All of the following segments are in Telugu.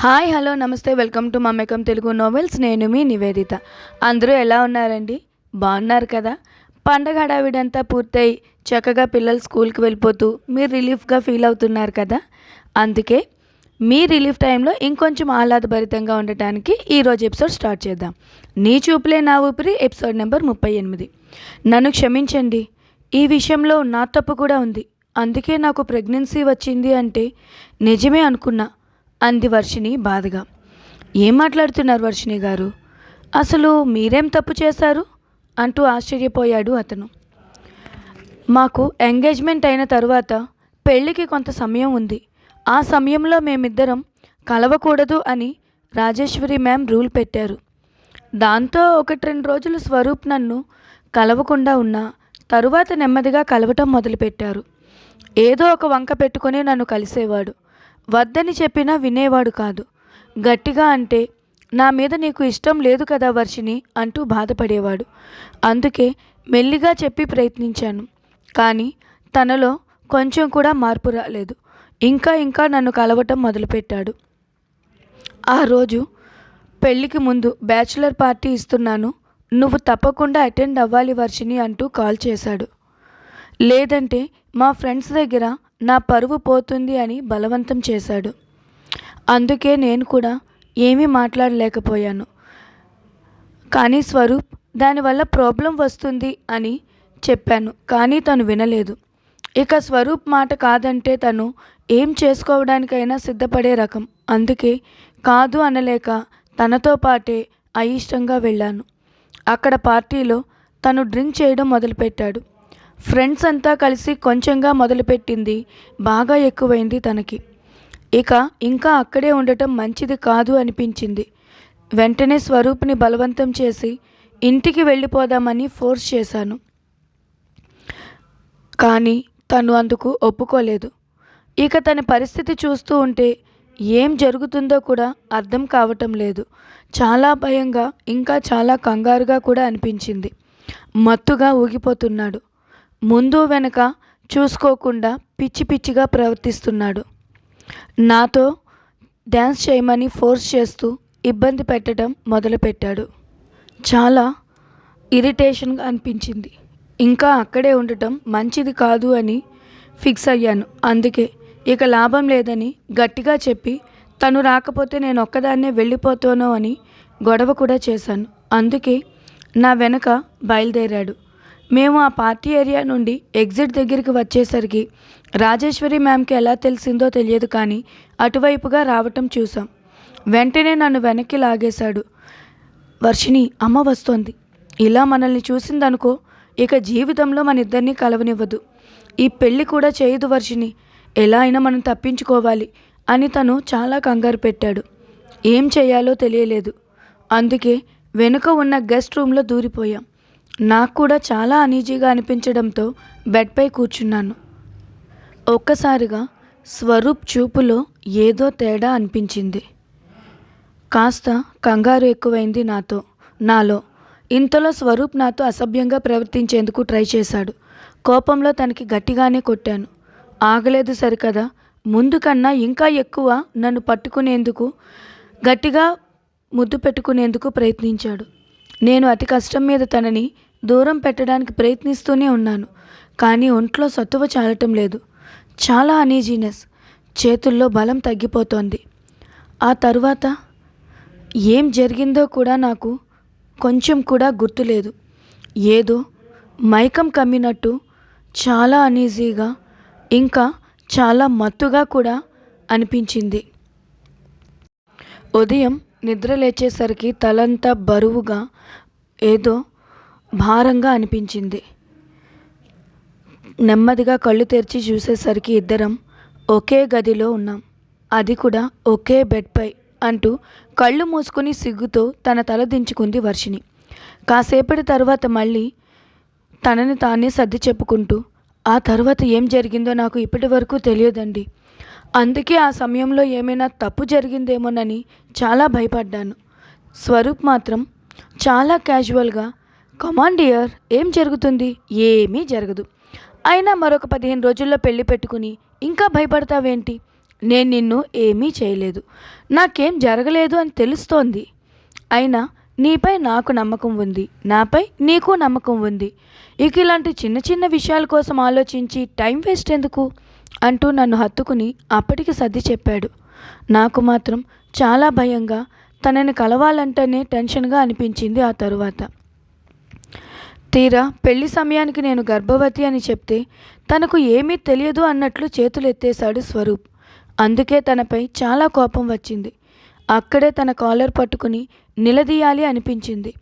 హాయ్ హలో నమస్తే వెల్కమ్ టు మమ్మకం తెలుగు నోవెల్స్. నేను మీ నివేదిత. అందరూ ఎలా ఉన్నారండి? బాగున్నారు కదా? పండగ హడావిడంతా పూర్తయి చక్కగా పిల్లలు స్కూల్కి వెళ్ళిపోతూ మీరు రిలీఫ్గా ఫీల్ అవుతున్నారు కదా? అందుకే మీ రిలీఫ్ టైంలో ఇంకొంచెం ఆహ్లాదభరితంగా ఉండటానికి ఈరోజు ఎపిసోడ్ స్టార్ట్ చేద్దాం. నీ చూపులే నా ఊపిరి ఎపిసోడ్ నెంబర్ ముప్పై ఎనిమిది. నన్ను క్షమించండి. ఈ విషయంలో నా తప్పు కూడా ఉంది. అందుకే నాకు ప్రెగ్నెన్సీ వచ్చింది అంటే నిజమే అనుకున్నా. అంది వర్షిణి బాధగా. ఏం మాట్లాడుతున్నారు వర్షిణి గారు? అసలు మీరేం తప్పు చేశారు? అంటూ ఆశ్చర్యపోయాడు అతను. మాకు ఎంగేజ్మెంట్ అయిన తరువాత పెళ్ళికి కొంత సమయం ఉంది. ఆ సమయంలో మేమిద్దరం కలవకూడదు అని రాజేశ్వరి మ్యామ్ రూల్ పెట్టారు. దాంతో ఒకటి రెండు రోజులు స్వరూప్ నన్ను కలవకుండా ఉన్నా తరువాత నెమ్మదిగా కలవటం మొదలుపెట్టారు. ఏదో ఒక వంక పెట్టుకొని నన్ను కలిసేవాడు. వద్దని చెప్పినా వినేవాడు కాదు. గట్టిగా అంటే నా మీద నీకు ఇష్టం లేదు కదా వర్షిని అంటూ బాధపడేవాడు. అందుకే మెల్లిగా చెప్పి ప్రయత్నించాను. కానీ తనలో కొంచెం కూడా మార్పు రాలేదు. ఇంకా ఇంకా నన్ను కలవటం మొదలుపెట్టాడు. ఆ రోజు పెళ్ళికి ముందు బ్యాచులర్ పార్టీ ఇస్తున్నాను. నువ్వు తప్పకుండా అటెండ్ అవ్వాలి వర్షిని అంటూ కాల్ చేశాడు. లేదంటే మా ఫ్రెండ్స్ దగ్గర నా పరువు పోతుంది అని బలవంతం చేశాడు. అందుకే నేను కూడా ఏమీ మాట్లాడలేకపోయాను. కానీ స్వరూప్ దానివల్ల ప్రాబ్లం వస్తుంది అని చెప్పాను కానీ తను వినలేదు. ఇక స్వరూప్ మాట కాదంటే తను ఏం చేసుకోవడానికైనా సిద్ధపడే రకం. అందుకే కాదు అనలేక తనతో పాటే అయిష్టంగా వెళ్ళాను. అక్కడ పార్టీలో తను డ్రింక్ చేయడం మొదలుపెట్టాడు. ఫ్రెండ్స్ అంతా కలిసి కొంచెంగా మొదలుపెట్టింది. బాగా ఎక్కువైంది తనకి. ఇక ఇంకా అక్కడే ఉండటం మంచిది కాదు అనిపించింది. వెంటనే స్వరూప్ని బలవంతం చేసి ఇంటికి వెళ్ళిపోదామని ఫోర్స్ చేశాను. కానీ తను అందుకు ఒప్పుకోలేదు. ఇక తన పరిస్థితి చూస్తూ ఉంటే ఏం జరుగుతుందో కూడా అర్థం కావటం లేదు. చాలా భయంగా ఇంకా చాలా కంగారుగా కూడా అనిపించింది. మత్తుగా ఊగిపోతున్నాడు. ముందు వెనక చూసుకోకుండా పిచ్చి పిచ్చిగా ప్రవర్తిస్తున్నాడు. నాతో డ్యాన్స్ చేయమని ఫోర్స్ చేస్తూ ఇబ్బంది పెట్టడం మొదలుపెట్టాడు. చాలా ఇరిటేషన్గా అనిపించింది. ఇంకా అక్కడే ఉండటం మంచిది కాదు అని ఫిక్స్ అయ్యాను. అందుకే ఇక లాభం లేదని గట్టిగా చెప్పి తను రాకపోతే నేను ఒక్కదాన్నే వెళ్ళిపోతానో అని గొడవ కూడా చేశాను. అందుకే నా వెనక బయలుదేరాడు. మేము ఆ పార్టీ ఏరియా నుండి ఎగ్జిట్ దగ్గరికి వచ్చేసరికి రాజేశ్వరి మ్యామ్కి ఎలా తెలిసిందో తెలియదు కానీ అటువైపుగా రావటం చూసాం వెంటనే నన్ను వెనక్కి లాగేశాడు. వర్షిణి అమ్మ వస్తోంది. ఇలా మనల్ని చూసిందనుకో ఇక జీవితంలో మన ఇద్దరిని కలవనివ్వదు. ఈ పెళ్ళి కూడా చేయదు వర్షిణి. ఎలా అయినా మనం తప్పించుకోవాలి అని తను చాలా కంగారు పెట్టాడు. ఏం చేయాలో తెలియలేదు. అందుకే వెనుక ఉన్న గెస్ట్ రూమ్లో దూరిపోయాం. నాకు కూడా చాలా అనీజీగా అనిపించడంతో బెడ్పై కూర్చున్నాను. ఒక్కసారిగా స్వరూప్ చూపులో ఏదో తేడా అనిపించింది. కాస్త కంగారు ఎక్కువైంది నాతో. నాలో ఇంతలో స్వరూప్ నాతో అసభ్యంగా ప్రవర్తించేందుకు ట్రై చేశాడు. కోపంలో తనకి గట్టిగానే కొట్టాను. ఆగలేదు సరికదా. ముందు కన్నా ఇంకా ఎక్కువ నన్ను పట్టుకునేందుకు గట్టిగా ముద్దు పెట్టుకునేందుకు ప్రయత్నించాడు. నేను అతి కష్టం మీద తనని దూరం పెట్టడానికి ప్రయత్నిస్తూనే ఉన్నాను కానీ ఒంట్లో సత్తువ చాలటం లేదు. చాలా అనీజీనెస్ చేతుల్లో బలం తగ్గిపోతోంది. ఆ తరువాత ఏం జరిగిందో కూడా నాకు కొంచెం కూడా గుర్తులేదు ఏదో మైకం కమ్మినట్టు చాలా అనీజీగా ఇంకా చాలా మత్తుగా కూడా అనిపించింది. ఉదయం నిద్ర లేచేసరికి తలంతా బరువుగా ఏదో భారంగా అనిపించింది. నెమ్మదిగా కళ్ళు తెరిచి చూసేసరికి ఇద్దరం ఒకే గదిలో ఉన్నాం. అది కూడా ఒకే బెడ్పై అంటూ కళ్ళు మూసుకుని సిగ్గుతో తన తల దించుకుంది వర్షిని కాసేపటి తర్వాత మళ్ళీ తనని తానే సర్ది చెప్పుకుంటూ ఆ తర్వాత ఏం జరిగిందో నాకు ఇప్పటి వరకు తెలియదండి. అందుకే ఆ సమయంలో ఏమైనా తప్పు జరిగిందేమోనని చాలా భయపడ్డాను. స్వరూప్ మాత్రం చాలా క్యాజువల్గా కమాండియర్ ఏం జరుగుతుంది? ఏమీ జరగదు. అయినా మరొక పదిహేను రోజుల్లో పెళ్ళి పెట్టుకుని ఇంకా భయపడతావేంటి? నేను నిన్ను ఏమీ చేయలేదు. నాకేం జరగలేదు అని తెలుస్తోంది. అయినా నీపై నాకు నమ్మకం ఉంది. నాపై నీకు నమ్మకం ఉంది. ఇక ఇలాంటి చిన్న చిన్న విషయాల కోసం ఆలోచించి టైం వేస్ట్ ఎందుకు? అంటూ నన్ను హత్తుకుని అప్పటికి సర్ది చెప్పాడు. నాకు మాత్రం చాలా భయంగా తనని కలవాలంటేనే టెన్షన్గా అనిపించింది ఆ తరువాత. తీరా పెళ్ళి సమయానికి నేను గర్భవతి అని చెప్తే తనకు ఏమీ తెలియదు అన్నట్లు చేతులు ఎత్తేశాడు స్వరూప్. అందుకే తనపై చాలా కోపం వచ్చింది. అక్కడే తన కాలర్ పట్టుకుని నిలదీయాలి అనిపించింది.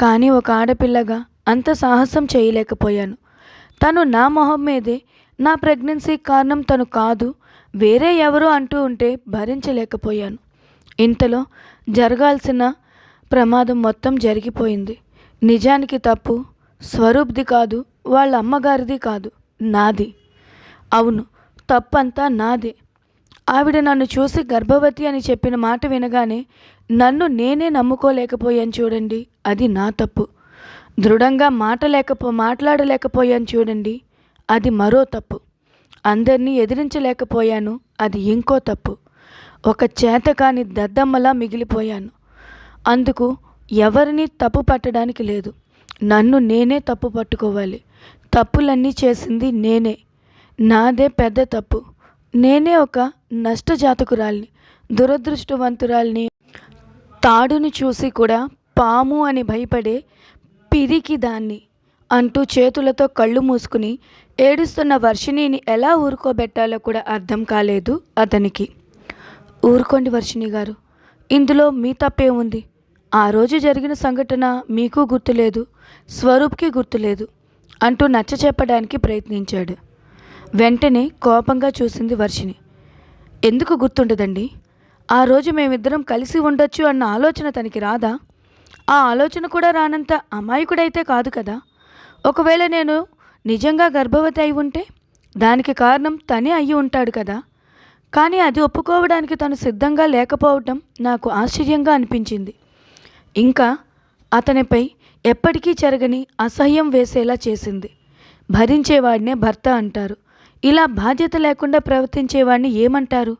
కానీ ఒక ఆడపిల్లగా అంత సాహసం చేయలేకపోయాను. తను నా మొహం మీదే నా ప్రెగ్నెన్సీ కారణం తను కాదు వేరే ఎవరు అంటూ ఉంటే భరించలేకపోయాను. ఇంతలో జరగాల్సిన ప్రమాదం మొత్తం జరిగిపోయింది. నిజానికి తప్పు స్వరూప్ది కాదు వాళ్ళ అమ్మగారిది కాదు నాది. అవును తప్పంతా నాదే. ఆవిడ నన్ను చూసి గర్భవతి అని చెప్పిన మాట వినగానే నన్ను నేనే నమ్ముకోలేకపోయాను చూడండి అది నా తప్పు. దృఢంగా మాట లేకపో మాట్లాడలేకపోయాను చూడండి అది మరో తప్పు. అందరినీ ఎదిరించలేకపోయాను అది ఇంకో తప్పు. ఒక చేతకాని దద్దమ్మలా మిగిలిపోయాను. అందుకు ఎవరిని తప్పు పట్టడానికి లేదు. నన్ను నేనే తప్పు పట్టుకోవాలి. తప్పులన్నీ చేసింది నేనే. నాదే పెద్ద తప్పు. నేనే ఒక నష్టజాతకురాల్ని దురదృష్టవంతురాల్ని. తాడును చూసి కూడా పాము అని భయపడే పిరికి దాన్ని అంటూ చేతులతో కళ్ళు మూసుకుని ఏడుస్తున్న వర్షిణిని ఎలా ఊరుకోబెట్టాలో కూడా అర్థం కాలేదు అతనికి. ఊరుకోండి వర్షిణి గారు. ఇందులో మీ తప్పే ఉంది. ఆ రోజు జరిగిన సంఘటన మీకు గుర్తులేదు స్వరూప్కి గుర్తులేదు అంటూ నచ్చ చెప్పడానికి ప్రయత్నించాడు. వెంటనే కోపంగా చూసింది వర్షిణి. ఎందుకు గుర్తుండదండి? ఆ రోజు మేమిద్దరం కలిసి ఉండొచ్చు అన్న ఆలోచన తనకి రాదా? ఆ ఆలోచన కూడా రానంత అమాయకుడైతే కాదు కదా? ఒకవేళ నేను నిజంగా గర్భవతి అయి ఉంటే దానికి కారణం తనే అయ్యి ఉంటాడు కదా? కానీ అది ఒప్పుకోవడానికి తను సిద్ధంగా లేకపోవటం నాకు ఆశ్చర్యంగా అనిపించింది. ఇంకా అతనిపై ఎప్పటికీ చెరగని అసహ్యం వేసేలా చేసింది. భరించేవాడినే భర్త అంటారు. ఇలా బాధ్యత లేకుండా ప్రవర్తించేవాడిని ఏమంటారు?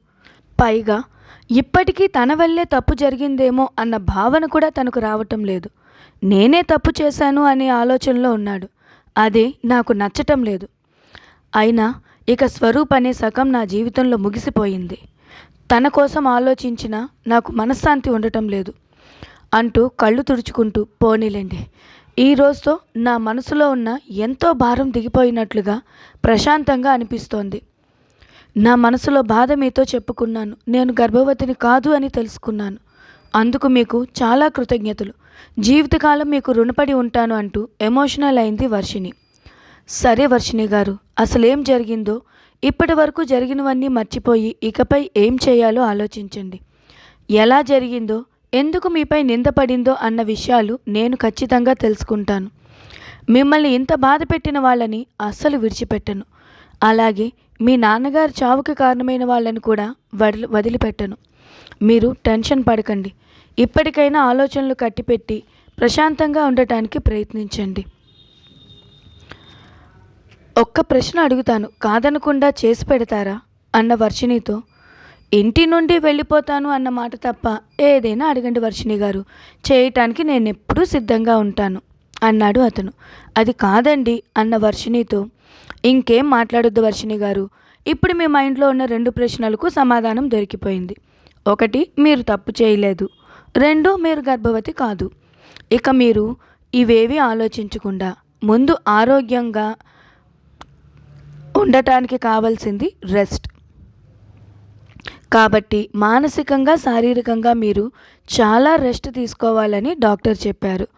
పైగా ఇప్పటికీ తన వల్లే తప్పు జరిగిందేమో అన్న భావన కూడా తనకు రావటం లేదు. నేనే తప్పు చేశాను అనే ఆలోచనలో ఉన్నాడు. అదే నాకు నచ్చటం లేదు. అయినా ఇక స్వరూప్ అనే సగం నా జీవితంలో ముగిసిపోయింది. తన కోసం ఆలోచించినా నాకు మనశ్శాంతి ఉండటం లేదు. అంటూ కళ్ళు తుడుచుకుంటూ పోనీలేండి. ఈ రోజుతో నా మనసులో ఉన్న ఎంతో భారం దిగిపోయినట్లుగా ప్రశాంతంగా అనిపిస్తోంది. నా మనసులో బాధ మీతో చెప్పుకున్నాను. నేను గర్భవతిని కాదు అని తెలుసుకున్నాను. అందుకు మీకు చాలా కృతజ్ఞతలు. జీవితకాలం మీకు రుణపడి ఉంటాను అంటూ ఎమోషనల్ అయింది వర్షిణి. సరే వర్షిణి గారు అసలేం జరిగిందో ఇప్పటి వరకు జరిగినవన్నీ మర్చిపోయి ఇకపై ఏం చేయాలో ఆలోచించండి. ఎలా జరిగిందో ఎందుకు మీపై నింద పడిందో అన్న విషయాలు నేను ఖచ్చితంగా తెలుసుకుంటాను. మిమ్మల్ని ఇంత బాధ పెట్టిన వాళ్ళని అస్సలు విడిచిపెట్టను. అలాగే మీ నాన్నగారు చావుకి కారణమైన వాళ్ళని కూడా వదిలి వదిలిపెట్టను. మీరు టెన్షన్ పడకండి. ఇప్పటికైనా ఆలోచనలు కట్టిపెట్టి ప్రశాంతంగా ఉండటానికి ప్రయత్నించండి. ఒక్క ప్రశ్న అడుగుతాను. కాదనకుండా చేసి పెడతారా? అన్న వర్షిణితో ఇంటి నుండి వెళ్ళిపోతాను అన్న మాట తప్ప ఏదైనా అడగండి వర్షిణి గారు. చేయటానికి నేను ఎప్పుడూ సిద్ధంగా ఉంటాను అన్నాడు అతను. అది కాదండి అన్న వర్షిణితో. ఇంకేం మాట్లాడొద్దు వర్షిణి గారు. ఇప్పుడు మీ మైండ్లో ఉన్న రెండు ప్రశ్నలకు సమాధానం దొరికిపోయింది. ఒకటి మీరు తప్పు చేయలేదు. రెండు మీరు గర్భవతి కాదు. ఇక మీరు ఇవేవి ఆలోచించకుండా ముందు ఆరోగ్యంగా ఉండటానికి కావాల్సింది రెస్ట్. కాబట్టి మానసికంగా శారీరకంగా మీరు చాలా రెస్ట్ తీసుకోవాలని డాక్టర్ చెప్పారు.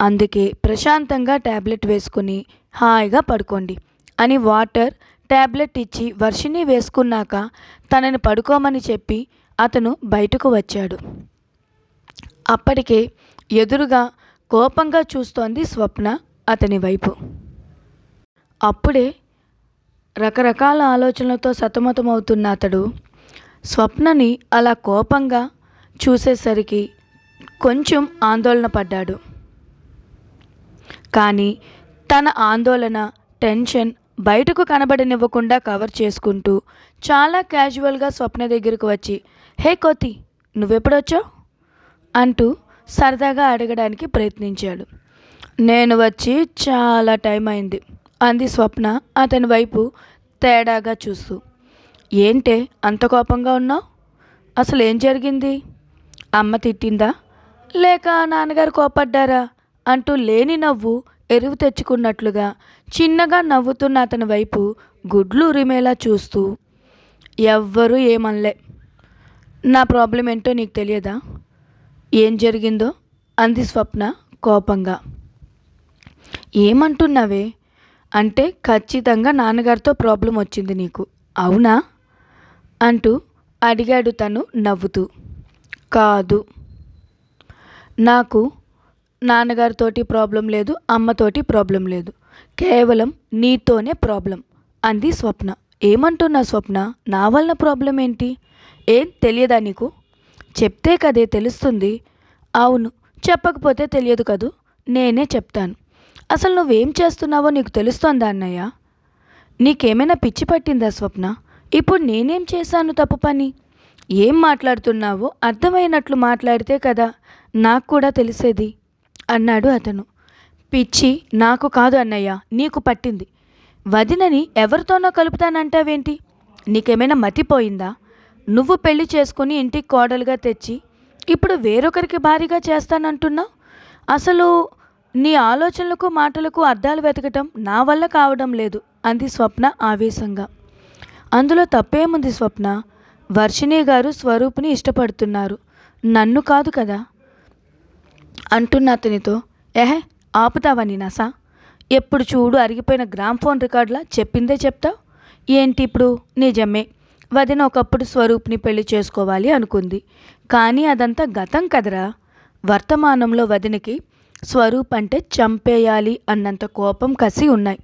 అందుకే ప్రశాంతంగా ట్యాబ్లెట్ వేసుకుని హాయిగా పడుకోండి. అని వాటర్ ట్యాబ్లెట్ ఇచ్చి వర్షిని వేసుకున్నాక తనని పడుకోమని చెప్పి అతను బయటకు వచ్చాడు. అప్పటికే ఎదురుగా కోపంగా చూస్తోంది స్వప్న అతని వైపు. అప్పుడే రకరకాల ఆలోచనలతో సతమతమవుతున్న అతడు స్వప్నని అలా కోపంగా చూసేసరికి కొంచెం ఆందోళన పడ్డాడు. కానీ తన ఆందోళన టెన్షన్ బయటకు కనబడనివ్వకుండా కవర్ చేసుకుంటూ చాలా క్యాజువల్గా స్వప్న దగ్గరకు వచ్చి హే కోతి నువ్వెప్పుడొచ్చావు? అంటూ సరదాగా అడగడానికి ప్రయత్నించాడు. నేను వచ్చి చాలా టైం అయింది అంది స్వప్న అతని వైపు తేడాగా చూస్తూ. ఏంటే అంత కోపంగా ఉన్నావు? అసలు ఏం జరిగింది? అమ్మ తిట్టిందా? లేక నాన్నగారు కోపడ్డారా? అంటూ లేని నవ్వు ఎరువు తెచ్చుకున్నట్లుగా చిన్నగా నవ్వుతున్న అతని వైపు గుడ్లు ఉరిమేలా చూస్తూ ఎవ్వరూ ఏమనలే. నా ప్రాబ్లం ఏంటో నీకు తెలియదా? ఏం జరిగిందో? అంది స్వప్న కోపంగా. ఏమంటున్నావే? అంటే ఖచ్చితంగా నాన్నగారితో ప్రాబ్లం వచ్చింది నీకు. అవునా? అంటూ అడిగాడు తను నవ్వుతూ. కాదు. నాకు నాన్నగారితోటి ప్రాబ్లం లేదు అమ్మతోటి ప్రాబ్లం లేదు. కేవలం నీతోనే ప్రాబ్లం అంది స్వప్న. ఏమంటున్నా స్వప్న? నా వలన ప్రాబ్లం ఏంటి? ఏం తెలియదా నీకు? చెప్తే కదే తెలుస్తుంది. అవును చెప్పకపోతే తెలియదు కదూ? నేనే చెప్తాను. అసలు నువ్వేం చేస్తున్నావో నీకు తెలుస్తోందా అన్నయ్య? నీకేమైనా పిచ్చి పట్టిందా స్వప్న? ఇప్పుడు నేనేం చేశాను తప్పు పని? ఏం మాట్లాడుతున్నావో అర్థమైనట్లు మాట్లాడితే కదా నాకు కూడా తెలిసేది. అన్నాడు అతను. పిచ్చి నాకు కాదు అన్నయ్య నీకు పట్టింది. వదినని ఎవరితోనో కలుపుతానంటావేంటి? నీకేమైనా మతిపోయిందా? నువ్వు పెళ్ళి చేసుకుని ఇంటికి కోడలుగా తెచ్చి ఇప్పుడు వేరొకరికి భారీగా చేస్తానంటున్నావు? అసలు నీ ఆలోచనలకు మాటలకు అర్థాలు వెతకటం నా వల్ల కావడం లేదు అంది స్వప్న ఆవేశంగా. అందులో తప్పేముంది స్వప్న? వర్షిణి గారు స్వరూపుని ఇష్టపడుతున్నారు. నన్ను కాదు కదా? అంటున్న అతనితో ఎహే ఆపుతావా నీ నసా? ఎప్పుడు చూడు అరిగిపోయిన గ్రామ్ ఫోన్ రికార్డులా చెప్పిందే చెప్తావు? ఏంటి ఇప్పుడు? నిజమే. వదిన ఒకప్పుడు స్వరూప్ని పెళ్ళి చేసుకోవాలి అనుకుంది. కానీ అదంతా గతం కదరా? వర్తమానంలో వదినకి స్వరూప్ అంటే చంపేయాలి అన్నంత కోపం కసి ఉన్నాయి.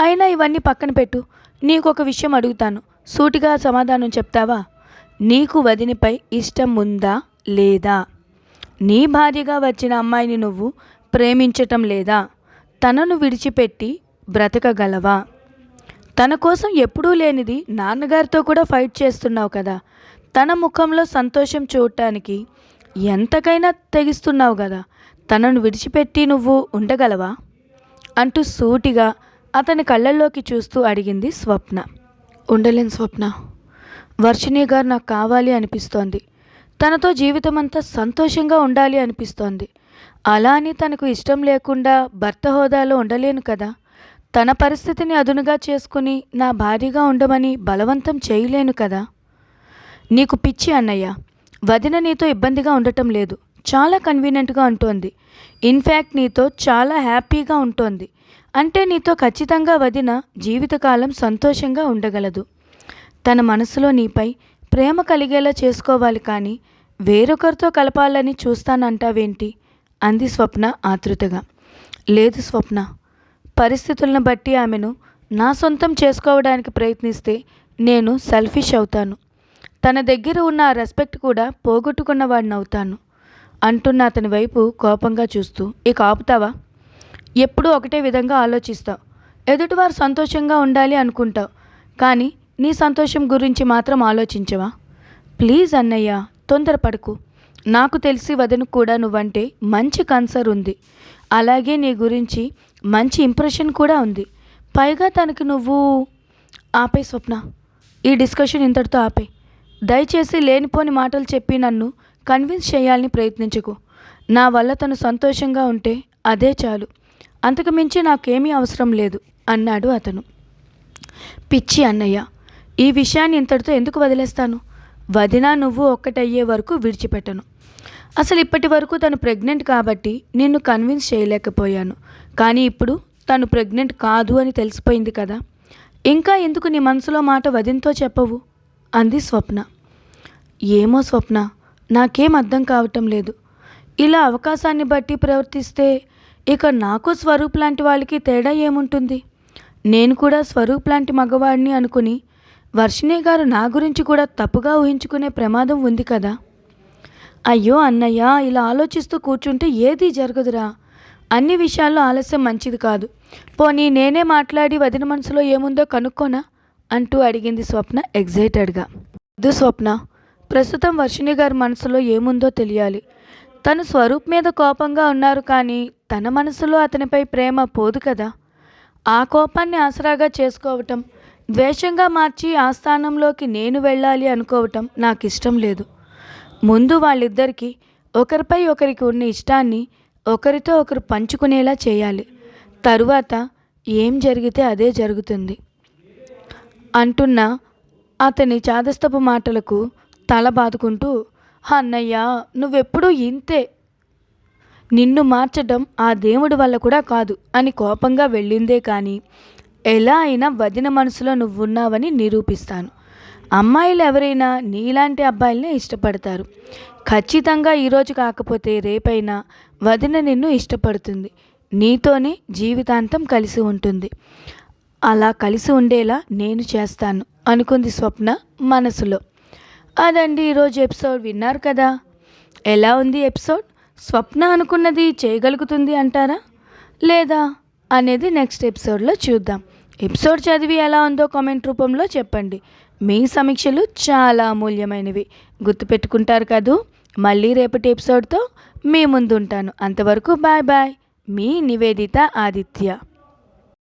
అయినా ఇవన్నీ పక్కన పెట్టు. నీకు ఒక విషయం అడుగుతాను. సూటిగా సమాధానం చెప్తావా? నీకు వదినిపై ఇష్టం ఉందా లేదా? నీ భార్యగా వచ్చిన అమ్మాయిని నువ్వు ప్రేమించటం లేదా? తనను విడిచిపెట్టి బ్రతకగలవా? తన కోసం ఎప్పుడూ లేనిది నాన్నగారితో కూడా ఫైట్ చేస్తున్నావు కదా. తన ముఖంలో సంతోషం చూడటానికి ఎంతకైనా తెగిస్తున్నావు కదా. తనను విడిచిపెట్టి నువ్వు ఉండగలవా? అంటూ సూటిగా అతని కళ్ళల్లోకి చూస్తూ అడిగింది స్వప్న. ఉండలేని స్వప్న. వర్షిణి గారు నాకు కావాలి అనిపిస్తోంది. తనతో జీవితం అంతా సంతోషంగా ఉండాలి అనిపిస్తోంది. అలా అని తనకు ఇష్టం లేకుండా భర్త హోదాలో ఉండలేను కదా. తన పరిస్థితిని అదునుగా చేసుకుని నా భార్యగా ఉండమని బలవంతం చేయలేను కదా. నీకు పిచ్చి అన్నయ్య. వదిన నీతో ఇబ్బందిగా ఉండటం లేదు. చాలా కన్వీనియంట్గా ఉంటోంది. ఇన్ఫ్యాక్ట్ నీతో చాలా హ్యాపీగా ఉంటోంది. అంటే నీతో ఖచ్చితంగా వదిన జీవితకాలం సంతోషంగా ఉండగలదు. తన మనసులో నీపై ప్రేమ కలిగేలా చేసుకోవాలి కానీ వేరొకరితో కలపాలని చూస్తానంటావేంటి? అంది స్వప్న ఆతృతగా. లేదు స్వప్న. పరిస్థితులను బట్టి ఆమెను నా సొంతం చేసుకోవడానికి ప్రయత్నిస్తే నేను సెల్ఫిష్ అవుతాను. తన దగ్గర ఉన్న ఆ రెస్పెక్ట్ కూడా పోగొట్టుకున్న వాడిని అవుతాను అంటున్న అతని వైపు కోపంగా చూస్తూ ఇక ఆపుతావా? ఎప్పుడూ ఒకటే విధంగా ఆలోచిస్తావు. ఎదుటివారు సంతోషంగా ఉండాలి అనుకుంటావు. కానీ నీ సంతోషం గురించి మాత్రం ఆలోచించవా? ప్లీజ్ అన్నయ్య తొందరపడకు. నాకు తెలిసి వదను కూడా నువ్వంటే మంచి కన్సర్ ఉంది. అలాగే నీ గురించి మంచి ఇంప్రెషన్ కూడా ఉంది. పైగా తనకి నువ్వు ఆపే స్వప్న. ఈ డిస్కషన్ ఇంతటితో ఆపే. దయచేసి లేనిపోని మాటలు చెప్పి నన్ను కన్విన్స్ చేయాలని ప్రయత్నించకు. నా వల్ల తను సంతోషంగా ఉంటే అదే చాలు. అంతకు మించి నాకేమీ అవసరం లేదు అన్నాడు అతను. పిచ్చి అన్నయ్య ఈ విషయాన్ని ఇంతటితో ఎందుకు వదిలేస్తాను? వదినా నువ్వు ఒక్కటయ్యే వరకు విడిచిపెట్టను. అసలు ఇప్పటి వరకు తను ప్రెగ్నెంట్ కాబట్టి నిన్ను కన్విన్స్ చేయలేకపోయాను. కానీ ఇప్పుడు తను ప్రెగ్నెంట్ కాదు అని తెలిసిపోయింది కదా. ఇంకా ఎందుకు నీ మనసులో మాట వదినతో చెప్పవు? అంది స్వప్న. ఏమో స్వప్న నాకేం అర్థం కావటం లేదు. ఇలా అవకాశాన్ని బట్టి ప్రవర్తిస్తే ఇక నాకు స్వరూప్ లాంటి వాళ్ళకి తేడా ఏముంటుంది? నేను కూడా స్వరూప్ లాంటి మగవాడిని అనుకుని వర్షిణి గారు నా గురించి కూడా తప్పుగా ఊహించుకునే ప్రమాదం ఉంది కదా? అయ్యో అన్నయ్య ఇలా ఆలోచిస్తూ కూర్చుంటే ఏదీ జరగదురా. అన్ని విషయాల్లో ఆలస్యం మంచిది కాదు. పోనీ నేనే మాట్లాడి వదిన మనసులో ఏముందో కనుక్కోనా? అంటూ అడిగింది స్వప్న ఎగ్జైటెడ్గా. వద్దు స్వప్న ప్రస్తుతం వర్షిణి గారి మనసులో ఏముందో తెలియాలి. తను స్వరూప్ మీద కోపంగా ఉన్నారు కానీ తన మనసులో అతనిపై ప్రేమ పోదు కదా. ఆ కోపాన్ని ఆసరాగా చేసుకోవటం ద్వేషంగా మార్చి ఆ స్థానంలోకి నేను వెళ్ళాలి అనుకోవటం నాకు ఇష్టం లేదు. ముందు వాళ్ళిద్దరికీ ఒకరిపై ఒకరికి ఉన్న ఇష్టాన్ని ఒకరితో ఒకరు పంచుకునేలా చేయాలి. తరువాత ఏం జరిగితే అదే జరుగుతుంది. అంటున్న అతని చాదస్తపు మాటలకు తల బాదుకుంటూ అన్నయ్య నువ్వెప్పుడూ ఇంతే. నిన్ను మార్చడం ఆ దేవుడి వల్ల కూడా కాదు అని కోపంగా వెళ్ళిందే కానీ ఎలా అయినా వదిన మనసులో నువ్వున్నావని నిరూపిస్తాను. అమ్మాయిలు ఎవరైనా నీలాంటి అబ్బాయిలనే ఇష్టపడతారు. ఖచ్చితంగా ఈరోజు కాకపోతే రేపైనా వదిన నిన్ను ఇష్టపడుతుంది. నీతోనే జీవితాంతం కలిసి ఉంటుంది. అలా కలిసి ఉండేలా నేను చేస్తాను అనుకుంది స్వప్న మనసులో. అదండి ఈరోజు ఎపిసోడ్ విన్నారు కదా. ఎలా ఉంది ఎపిసోడ్? స్వప్న అనుకున్నది చేయగలుగుతుంది అంటారా? లేదా? అనేది నెక్స్ట్ ఎపిసోడ్లో చూద్దాం. ఎపిసోడ్ చదివి ఎలా ఉందో కామెంట్ రూపంలో చెప్పండి. మీ సమీక్షలు చాలా అమూల్యమైనవి. గుర్తుపెట్టుకుంటారు కదూ? మళ్ళీ రేపటి ఎపిసోడ్తో మీ ముందు ఉంటాను అంతవరకు బాయ్ బాయ్. మీ నివేదిత ఆదిత్య.